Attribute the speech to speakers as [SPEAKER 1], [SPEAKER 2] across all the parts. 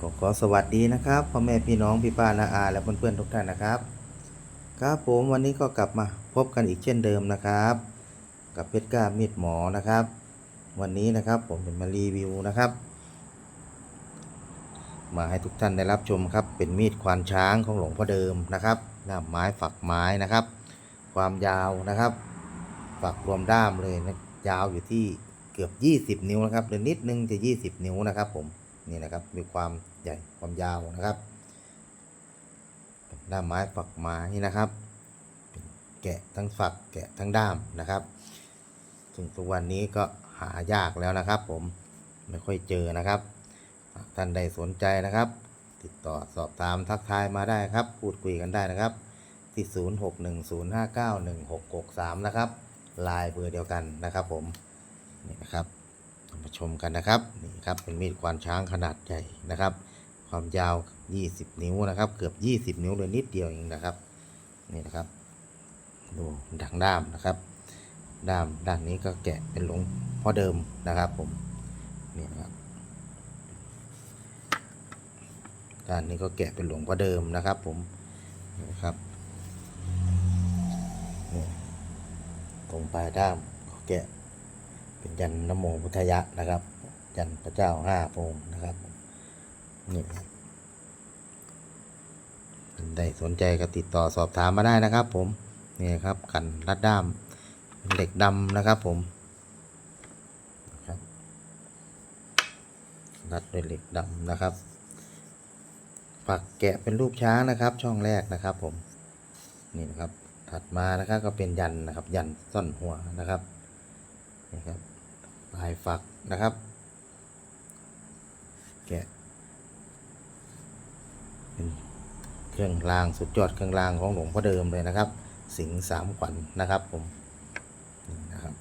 [SPEAKER 1] ก็ขอสวัสดีนะครับพ่อแม่พี่น้องพี่ป้านาอาและเพื่อนๆทุกท่านนะครับ ครับผมวันนี้ก็กลับมาพบกันอีกเช่นเดิมนะครับ กับเพชรกล้ามีดหมอนะครับ วันนี้นะครับผมจะมารีวิวนะครับ มาให้ทุกท่านได้รับชมครับ เป็นมีดควานช้างของหลวงพ่อเดิมนะครับด้ามไม้ฝักไม้นะครับ ความยาวนะครับ ฝักรวมด้ามเลยนะยาวอยู่ที่เกือบ 20 นิ้วนะครับหรือนิดนึงจะ 20 นิ้วนะครับผมนี่นะครับมีความ ใหญ่ความยาวนะครับด้ามไม้ฝักไม้นะครับเป็นแกะทั้งฝักแกะทั้งด้ามนะครับซึ่งทุกวันนี้ก็หายากแล้วนะครับ ผมไม่ค่อยเจอนะครับท่านใดสนใจนะครับ ติดต่อสอบถามทักทายมาได้ครับ พูดคุยกันได้นะครับ ที่ 0610591663 นะครับลายเบอร์เดียวกันนะครับ ผมนี่นะครับมาชมกันนะครับนี่ครับเป็นมีดควานช้างขนาดใหญ่นะครับ ความยาว 20 นิ้วนะครับ เกือบ 20 นิ้วเลยนิดเดียวเองนะครับ นี่นะครับ ดูดังด้ามนะครับ ด้ามด้านนี้ก็แกะเป็นหลงพ่อเดิมนะครับผม นี่นะครับ ด้านนี้ก็แกะเป็นหลงพ่อเดิมนะครับ ผมนะครับนี่ตรงปลายด้ามก็แกะเป็นยันนโมพุทธยะนะครับ ยันพระเจ้าห้าพระองค์นะครับ นี่ครันใดสนใจก็ติดต่อสอบถามมาได้นะครับ ผมนี่ครับกันรัดด้ามเหล็กดำนะครับผมรับรัดด้วยเหล็กดำนะครับ ปักแกะเป็นรูปช้างนะครับ ช่องแรกนะครับ ผมนี่นะครับ ถัดมานะครับก็เป็นยันนะครับ ยันซ่อนหัวนะครับนี่ครับปลายฝักนะครับ แกะ เป็นเครื่องรางสุดยอดเครื่องรางของหลวงพ่อเดิมเลยนะครับ สิงสามขวัญนนะครับผมนี่นะครับ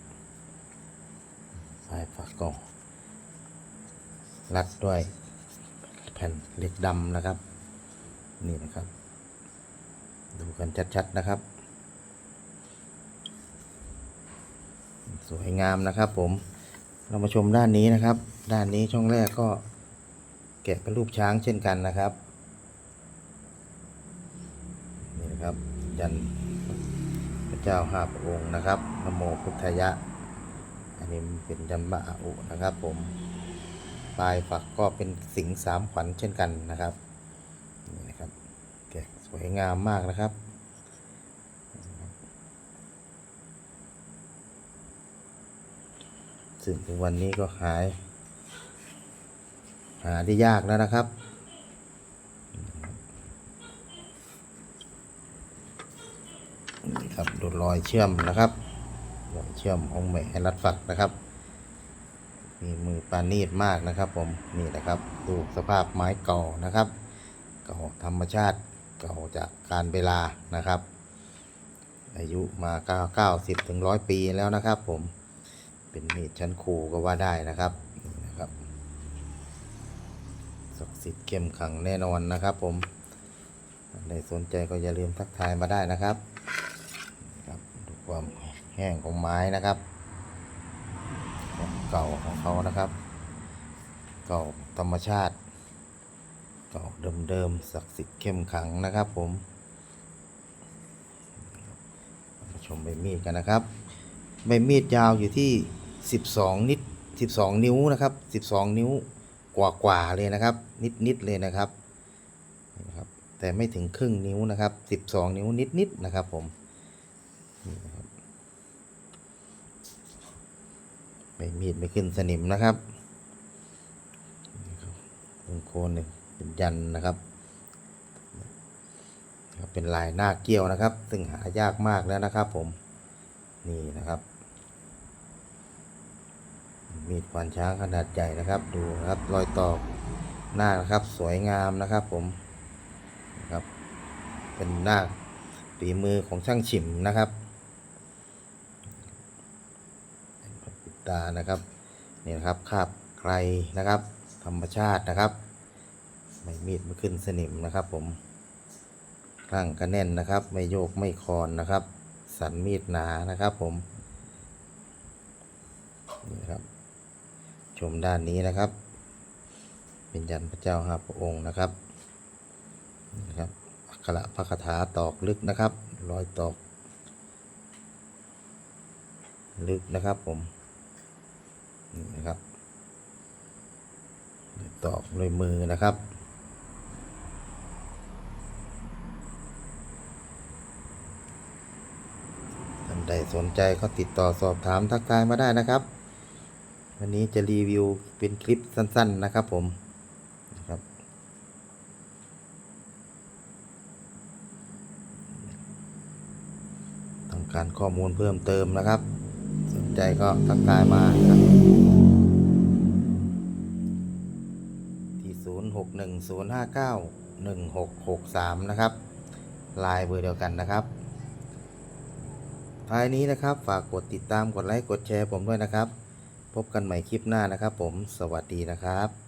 [SPEAKER 1] ปลายฝักก็รัดด้วยแผ่นเหล็กดำนะครับ นี่นะครับ ดูกันชัดๆนะครับ สวยงามนะครับผมเรามาชมด้านนี้นะครับ ด้านนี้ช่องแรกก็แกะเป็นรูปช้างเช่นกันนะครับ นะครับ ยันพระเจ้าห้าพระองค์นะครับนโมพุทธยะ อันนี้เป็นยันบะอุนะครับ ผมปลายฝักก็เป็นสิงสามขวัญเช่นกันนะครับนี่นะครับแกะสวยงามมากนะครับซึ่งทุกวันนี้ก็หาย หาได้ยากแล้วนะครับ นี่ครับดูรอยเชื่อมนะครับรอยเชื่อมของแหม่รัดฝักนะครับ มีมือปาณีตมากนะครับ ผมนี่นะครับดูสภาพไม้เก่านะครับเก่าธรรมชาติเก่าจากการเวลานะครับ อายุมา9 90ถึง100ปีแล้วนะครับ ผมเป็นมีดชั้นครูก็ว่าได้นะครับนี่นะครับศักดิ์สิทธิ์เข้มขังแน่นอนนะครับ ผมท่านสนใจก็อย่าลืมทักทายมาได้นะครับ ความแห้งของไม้นะครับความเก่าของเขานะครับ เก่าธรรมชาติ เก่าเดิมๆศักดิ์สิทธิ์เข้มขังนะครับผมมาชมใบมีดกันนะครับใบมีดยาวอยู่ที่ 12 นิด 12 นิ้วนะครับ 12 นิ้วกว่ากว่าๆเลยนะครับ นิดนิดๆเลยนะครับ แต่ไม่ถึงครึ่งนิ้วนะครับ 12 นิ้วนิดนิดๆนะครับผมนี่นะครับ ใบมีดไม่ขึ้นสนิมนะครับนี่ครับตรงโคนหนึ่งเป็นยันนะครับ เป็นลายหน้าเกี้ยวนะครับ ซึ่งหายากมากแล้วนะครับผม นี่นะครับ มีดขวานช้างขนาดใหญ่นะครับ ดูนะครับรอยตอกหน้านะครับ สวยงามนะครับผมนะครับ เป็นหน้าฝีมือของช่างฉิมนะครับปิ ดตานะครับนี่นะครับคาบไกลนะครับ ธรรมชาตินะครับ ไม่มีดไม่ขึ้นสนิมนะครับ ผมคลั่งกระแน่นนะครับ ไม่โยกไม่คอนนะครับ สันมีดหนานะครับ ผมนี่นครับ ชมด้านนี้นะครับ เป็นยันพระเจ้าห้าพระองค์นะครับนี่นะครับอักขระพระคาถาตอกลึกนะครับ รอยตอก ลึกนะครับผม นะครับตอกด้วยมือนะครับ ท่านใดสนใจก็ติดต่อสอบถามทักทายมาได้นะครับ วันนี้จะรีวิวเป็นคลิปสั้น ๆนะครับผมนะครับต้องการข้อมูลเพิ่มเติมนะครับ สนใจก็ทักทายมาครับ 0610591663 นะครับไลน์เบอร์เดียวกันนะครับ ท้ายนี้นะครับฝากกดติดตามกดไลค์กดแชร์ผมด้วยนะครับ พบกันใหม่คลิปหน้านะครับผมสวัสดีนะครับ